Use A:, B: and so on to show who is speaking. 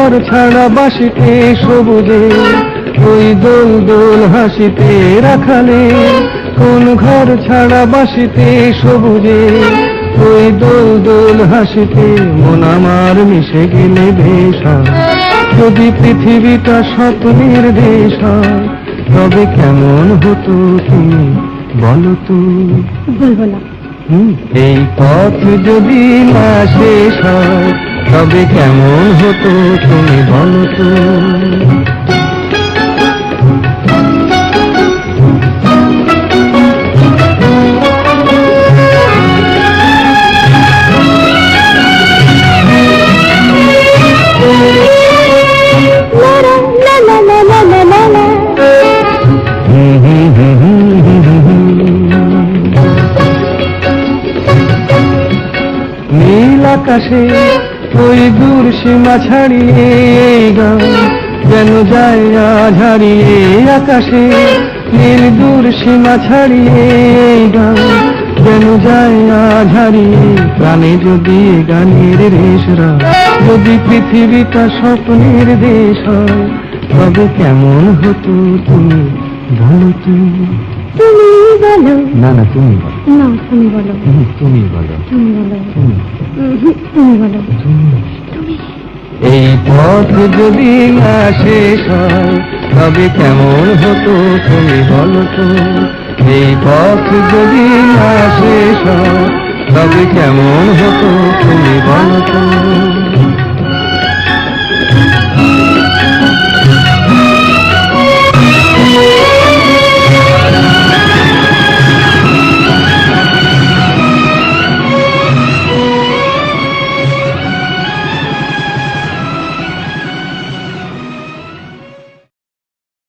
A: ঘর ছাড়া বাসিতে সবুজে ওই দোল দোল হাসিতে রাখালে কোন ঘর ছাড়া বাসিতে সবুজে ওই দোল দোল হাসিতে মন আমার মিশে গেলে ভেসা যদি পৃথিবীটা স্বপ্নের দেশ তবে কেমন হতো তুমি বলো তুমি
B: বলব না।
A: এই পথ যদি না শেষ হয় তবে কেমন হতো তুমি বলো তো আকাশে ওই দূর সীমা ছাড়িয়ে গান যেন যায় হারিয়ে আকাশে। নীল দূর সীমা ছাড়িয়ে গান যেন যায় হারিয়ে প্রাণে যদি গানের রেশরা যদি পৃথিবীটা স্বপ্নের দেশ হয়, তবে কেমন হতো তুমি বলো তুমি।
B: তুমি বলো।
A: না না তুমি বলো।
B: না তুমি বলো।
A: তুমি বলো।
B: তুমি বলো।
A: তুমি।
B: উহুম, তুমি বলো।
A: এই পথ যদি না শেষ হয় তবে কেমন হতো তুমি বলো তো? এই পথ যদি না শেষ হয় তবে কেমন হতো তুমি বলো তো?